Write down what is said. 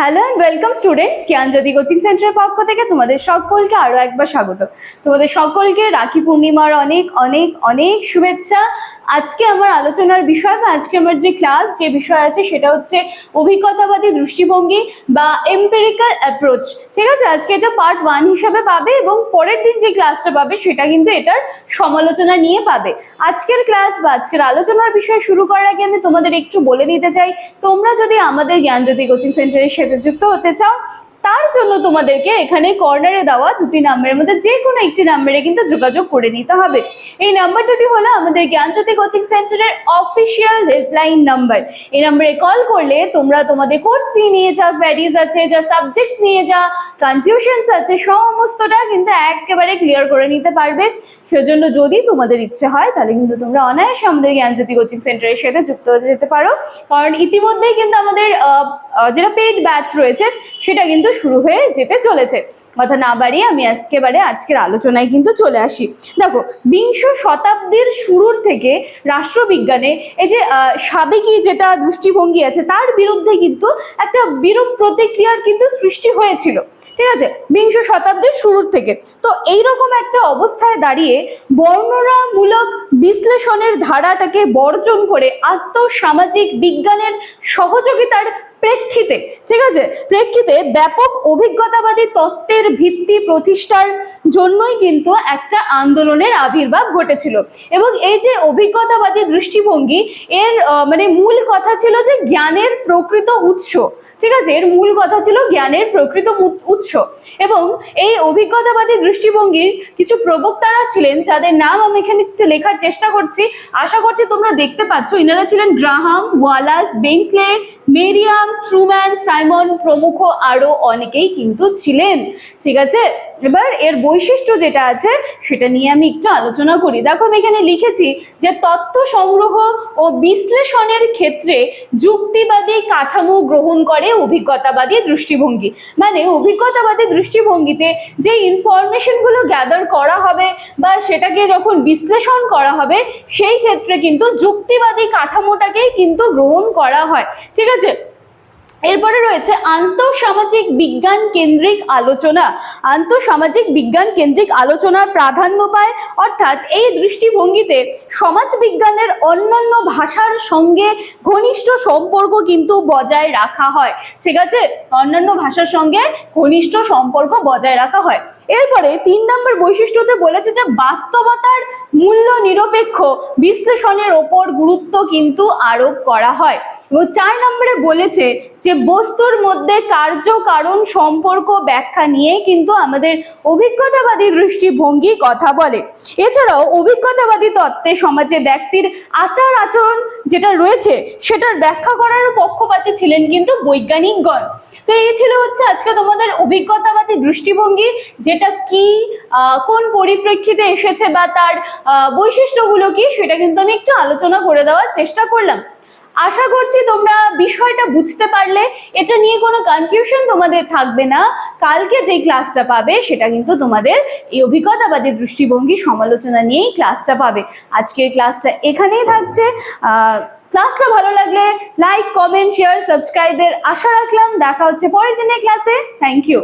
Hello and welcome students Gyanjyoti coaching সেন্টারের পক্ষ থেকে তোমাদের সকলকে আরও একবার স্বাগত। তোমাদের সকলকে রাখি পূর্ণিমার অনেক অনেক অনেক শুভেচ্ছা। আজকে আমার আলোচনার বিষয় বা আজকে আমার যে ক্লাস যে বিষয় আছে সেটা হচ্ছে অভিজ্ঞতাবাদী দৃষ্টিভঙ্গি বা এম্পেরিক্যাল অ্যাপ্রোচ ঠিক আছে? আজকে এটা পার্ট ওয়ান হিসাবে পাবে এবং পরের দিন যে ক্লাসটা পাবে সেটা কিন্তু এটার সমালোচনা নিয়ে পাবে। আজকের ক্লাস বা আজকের আলোচনার বিষয় শুরু করার আগে আমি তোমাদের একটু বলে নিতে চাই, তোমরা যদি আমাদের জ্ঞানজ্যোতি কোচিং সেন্টারের সাথে যুক্ত হতে চাও তার জন্য তোমাদেরকে এখানে কর্নারে দেওয়া দুটি নাম্বারের মধ্যে যে কোনো একটি নাম্বারে কিন্তু যোগাযোগ করে নিতে হবে। এই নাম্বার দুটি হলো আমাদের জ্ঞানজ্যোতি কোচিং সেন্টারের অফিসিয়াল হেল্পলাইন নাম্বার এই নাম্বারে কল করলে তোমরা তোমাদের কোর্স ফি নিয়ে যা কোয়ারিজ আছে, যা সাবজেক্টস নিয়ে যা কনফিউশনস আছে, সমস্তটা কিন্তু একেবারে ক্লিয়ার করে নিতে পারবে। সেজন্য যদি তোমাদের ইচ্ছে হয়, তাহলে কিন্তু তোমরা অনায়াসে আমাদের জ্ঞানজ্যোতি কোচিং সেন্টারের সাথে যুক্ত হতে যেতে পারো। কারণ ইতিমধ্যেই কিন্তু আমাদের যেটা পেইড ব্যাচ রয়েছে, সেটা কিন্তু শুরু হয়ে যেতে চলেছে। কথা না বাড়িয়ে আমি একেবারে আজকের আলোচনায় কিন্তু চলে আসি। দেখো, বিংশ শতাব্দীর শুরুর থেকে রাষ্ট্রবিজ্ঞানে এই যে সাবেকি যেটা দৃষ্টিভঙ্গি আছে, তার বিরুদ্ধে কিন্তু একটা বিরূপ প্রতিক্রিয়ার কিন্তু সৃষ্টি হয়েছিল। ঠিক আছে? বিংশ শতাব্দীর শুরুর থেকে। তো এইরকম একটা অবস্থায় দাঁড়িয়ে বর্ণনামূলক বিশ্লেষণের ধারাটাকে বর্জন করে আত্মসামাজিক বিজ্ঞানের সহযোগিতার প্রেক্ষিতে, ঠিক আছে? প্রেক্ষিতে ব্যাপক অভিজ্ঞতাবাদী তত্ত্বের ভিত্তি প্রতিষ্ঠার জন্যই কিন্তু একটা আন্দোলনের আবির্ভাব ঘটেছিল। এবং এই যে অভিজ্ঞতাবাদী দৃষ্টিভঙ্গি, এর মানে মূল কথা ছিল যে জ্ঞানের প্রকৃত উৎস, ঠিক আছে? এর মূল কথা ছিল জ্ঞানের প্রকৃত উৎস। এবং এই অভিজ্ঞতাবাদী দৃষ্টিভঙ্গির কিছু প্রবক্তারা ছিলেন, যাদের নাম আমি এখানে একটু লেখার চেষ্টা করছি। আশা করছি তোমরা দেখতে পাচ্ছ, ইনারা ছিলেন Graham, Wallas, Bentley, Merriam Truman Simon প্রমুখ আরও অনেকেই কিন্তু ছিলেন। ঠিক আছে? এবার এর বৈশিষ্ট্য যেটা আছে, সেটা নিয়ে আমি একটু আলোচনা করি। দেখো, আমি এখানে লিখেছি যে তথ্য সংগ্রহ ও বিশ্লেষণের ক্ষেত্রে যুক্তিবাদী কাঠামো গ্রহণ করে অভিজ্ঞতাবাদী দৃষ্টিভঙ্গি। মানে অভিজ্ঞতাবাদী দৃষ্টিভঙ্গিতে যে ইনফরমেশনগুলো গ্যাদার করা হবে বা সেটাকে যখন বিশ্লেষণ করা হবে, সেই ক্ষেত্রে কিন্তু যুক্তিবাদী কাঠামোটাকেই কিন্তু গ্রহণ করা হয়। ঠিক আছে? এরপরে রয়েছে আন্তঃসামাজিক বিজ্ঞান কেন্দ্রিক আলোচনা। আন্তঃসামাজিক বিজ্ঞান কেন্দ্রিক আলোচনার প্রাধান্য পায়, অর্থাৎ এই দৃষ্টিভঙ্গিতে সমাজ বিজ্ঞানের অন্যান্য ভাষার সঙ্গে ঘনিষ্ঠ সম্পর্ক কিন্তু বজায় রাখা হয়। ঠিক আছে? অন্যান্য ভাষার সঙ্গে ঘনিষ্ঠ সম্পর্ক বজায় রাখা হয়। এরপরে তিন নম্বর বৈশিষ্ট্যতে বলেছে যে, বাস্তবতার মূল্য নিরপেক্ষ বিশ্লেষণের ওপর গুরুত্ব কিন্তু আরোপ করা হয়। এবং চার নম্বরে বলেছে যে বস্তুর মধ্যে কার্য কারণ সম্পর্ক ব্যাখ্যা নিয়ে কিন্তু আমাদের অভিজ্ঞতাবাদী দৃষ্টিভঙ্গি কথা বলে। এছাড়াও অভিজ্ঞতাবাদী তত্ত্বে সমাজে ব্যক্তির আচার আচরণ যেটা রয়েছে, সেটার ব্যাখ্যা করার পক্ষপাতী ছিলেন কিন্তু বৈজ্ঞানিকগণ। তো এই ছিল হচ্ছে আজকে তোমাদের অভিজ্ঞতাবাদী দৃষ্টিভঙ্গি, যেটা কি কোন পরিপ্রেক্ষিতে এসেছে বা তার বৈশিষ্ট্যগুলো কি, সেটা কিন্তু আমি একটু আলোচনা করে দেওয়ার চেষ্টা করলাম। আশা করছি তোমরা বিষয়টা বুঝতে পারলে। এটা নিয়ে কোনো কনফিউশন তোমাদের থাকবে না। কালকে যে ক্লাসটা পাবে, সেটা কিন্তু তোমাদের এই অভিজ্ঞতাবাদী দৃষ্টিভঙ্গি সমালোচনা নিয়েই ক্লাসটা পাবে। আজকের ক্লাসটা এখানেই থাকছে। ক্লাসটা ভালো লাগলে লাইক কমেন্ট শেয়ার সাবস্ক্রাইবের আশা রাখলাম। দেখা হচ্ছে পরের দিনের ক্লাসে থ্যাংক ইউ